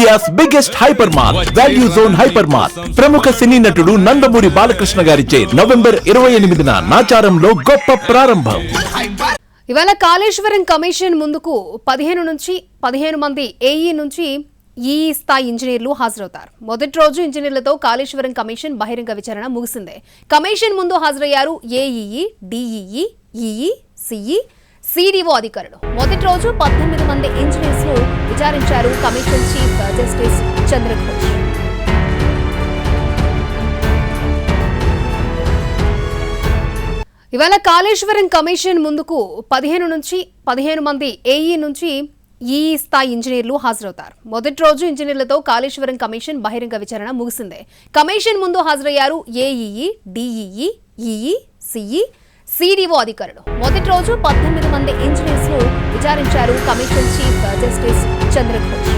India's biggest hyper mart value zone hyper mart ప్రముఖ సినీ నటుడు నందమూరి బాలకృష్ణ గారిచే నవంబర్ ఇరవై ఎనిమిదిన నాచారంలో గొప్ప ప్రారంభం. ఇవాళ కాళేశ్వరం కమిషన్ ముందుకు పదిహేను నుంచి పదిహేను మంది ఏఈ నుంచి ఈ స్థాయి ఇంజనీర్లు హాజరవుతారు. మొదటి రోజు ఇంజనీర్లతో కాళేశ్వరం కమిషన్ బహిరంగ విచారణ ముగిసిందే. కమిషన్ ముందు హాజరయ్యారు AEE DEE EE CE CDO అధికారులు. మొదటి రోజు పద్దెనిమిది మంది ఇంజనీర్స్ విచారించారు కమిషన్ చీఫ్ జస్టిస్ చంద్రఘోష్. ఇవాళ కాళేశ్వరం కమిషన్ ముందుకు పదిహేను నుంచి పదిహేను మంది ఏఈ నుంచి ఈ స్థాయి ఇంజనీర్లు హాజరవుతారు. మొదటి రోజు ఇంజనీర్లతో కాళేశ్వరం కమిషన్ బహిరంగ విచారణ ముగిసిందే. కమిషన్ ముందు హాజరయ్యారు AEE DEE EE CE CDO అధికారులు. మొదటి రోజు పద్దెనిమిది మంది ఇంజనీర్స్ను విచారించారు కమిషన్ చీఫ్ జస్టిస్ చంద్రఘోష్.